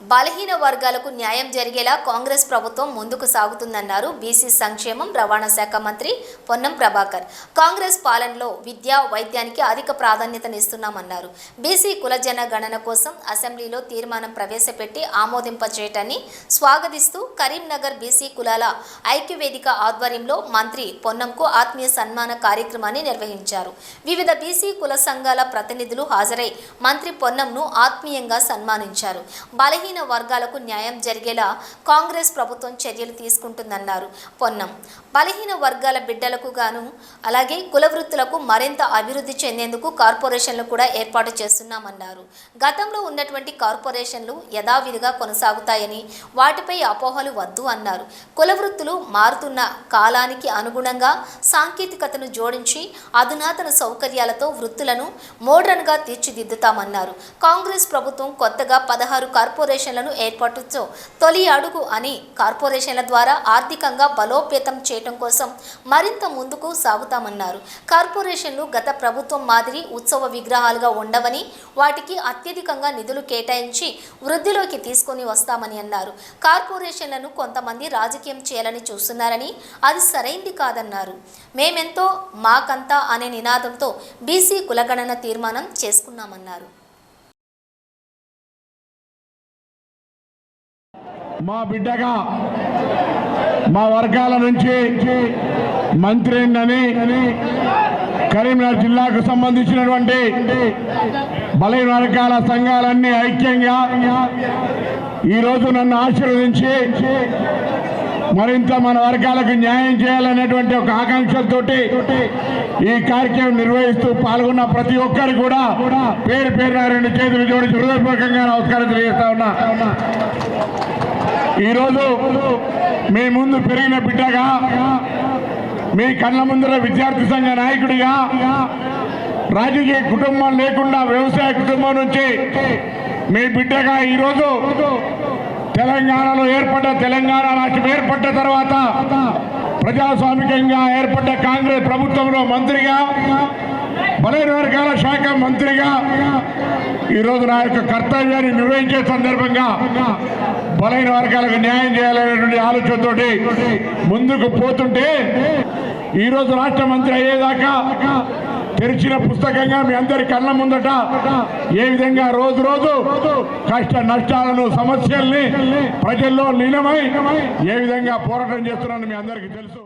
బలహీన వర్గాలకు న్యాయం జరిగేలా కాంగ్రెస్ ప్రభుత్వం ముందుకు సాగుతుందన్నారు బీసీ సంక్షేమం రవాణా శాఖ మంత్రి పొన్నం ప్రభాకర్. కాంగ్రెస్ పాలనలో విద్య వైద్యానికి అధిక ప్రాధాన్యతనిస్తున్నామన్నారు. బీసీ కులజన గణన కోసం అసెంబ్లీలో తీర్మానం ప్రవేశపెట్టి ఆమోదింపచేయటాన్ని స్వాగతిస్తూ కరీంనగర్ బీసీ కులాల ఐక్యవేదిక ఆధ్వర్యంలో మంత్రి పొన్నంకు ఆత్మీయ సన్మాన కార్యక్రమాన్ని నిర్వహించారు. వివిధ బీసీ కుల సంఘాల ప్రతినిధులు హాజరై మంత్రి పొన్నంను ఆత్మీయంగా సన్మానించారు. బలహీన వర్గాలకు న్యాయం జరిగేలా కాంగ్రెస్ ప్రభుత్వం చర్యలు తీసుకుంటుందన్నారు. పొన్నం. బలహీన వర్గాల బిడ్డలకు గాను అలాగే కులవృత్తులకు మరింత అభివృద్ధి చెందేందుకు కార్పొరేషన్లు కూడా ఏర్పాటు చేస్తున్నామన్నారు. గతంలో ఉన్నటువంటి కార్పొరేషన్లు యథావిధిగా కొనసాగుతాయని వాటిపై అపోహలు వద్దు అన్నారు. కులవృత్తులు మారుతున్న కాలానికి అనుగుణంగా సాంకేతికతను జోడించి అధునాతన సౌకర్యాలతో వృత్తులను మోడ్రన్గా తీర్చిదిద్దుతామన్నారు. కాంగ్రెస్ ప్రభుత్వం కొత్తగా పదహారు కార్పొరేషన్ కార్పొరేషన్లను ఏర్పాటుతో తొలి అడుగు అని కార్పొరేషన్ల ద్వారా ఆర్థికంగా బలోపేతం చేయటం కోసం మరింత ముందుకు సాగుతామన్నారు. కార్పొరేషన్లు గత ప్రభుత్వం మాదిరి ఉత్సవ విగ్రహాలుగా ఉండవని వాటికి అత్యధికంగా నిధులు కేటాయించి వృద్ధిలోకి తీసుకొని వస్తామని అన్నారు. కార్పొరేషన్లను కొంతమంది రాజకీయం చేయాలని చూస్తున్నారని అది సరైంది కాదన్నారు. మేమెంతో మాకంతా అనే నినాదంతో బీసీ కులగణన తీర్మానం చేసుకున్నామన్నారు. మా బిడ్డగా మా వర్గాల నుంచి మంత్రి అని కరీంనగర్ జిల్లాకు సంబంధించినటువంటి బలైన వర్గాల సంఘాలన్నీ ఐక్యంగా ఈరోజు నన్ను ఆశీర్వదించి మరింత మన వర్గాలకు న్యాయం చేయాలనేటువంటి ఒక ఆకాంక్షలతోటి ఈ కార్యక్రమం నిర్వహిస్తూ పాల్గొన్న ప్రతి ఒక్కరు కూడా పేరు పేరున రెండు చేతులు జోడించి హృదయపూర్వకంగా నమస్కారం తెలియజేస్తా ఉన్నా. ఈరోజు మీ ముందు పెరిగిన బిడ్డగా మీ కళ్ళ ముందర విద్యార్థి సంఘ నాయకుడిగా రాజకీయ కుటుంబం లేకుండా వ్యవసాయ కుటుంబం నుంచి మీ బిడ్డగా ఈరోజు తెలంగాణలో ఏర్పడ్డ తెలంగాణ రాష్ట్రం ఏర్పడ్డ తర్వాత ప్రజాస్వామికంగా ఏర్పడ్డ కాంగ్రెస్ ప్రభుత్వంలో మంత్రిగా బలైన వర్గాల శాఖ మంత్రిగా ఈరోజు నా యొక్క కర్తవ్యాన్ని నిర్వహించే సందర్భంగా బలైన వర్గాలకు న్యాయం చేయాలనేటువంటి ఆలోచనతోటి ముందుకు పోతుంటే ఈరోజు రాష్ట్ర మంత్రి అయ్యేదాకా తెరిచిన పుస్తకంగా మీ అందరి కళ్ళ ముందట ఏ విధంగా రోజు రోజు కష్ట నష్టాలను సమస్యల్ని ప్రజల్లో లీనమై ఏ విధంగా పోరాటం చేస్తున్నాను మీ అందరికీ తెలుసు.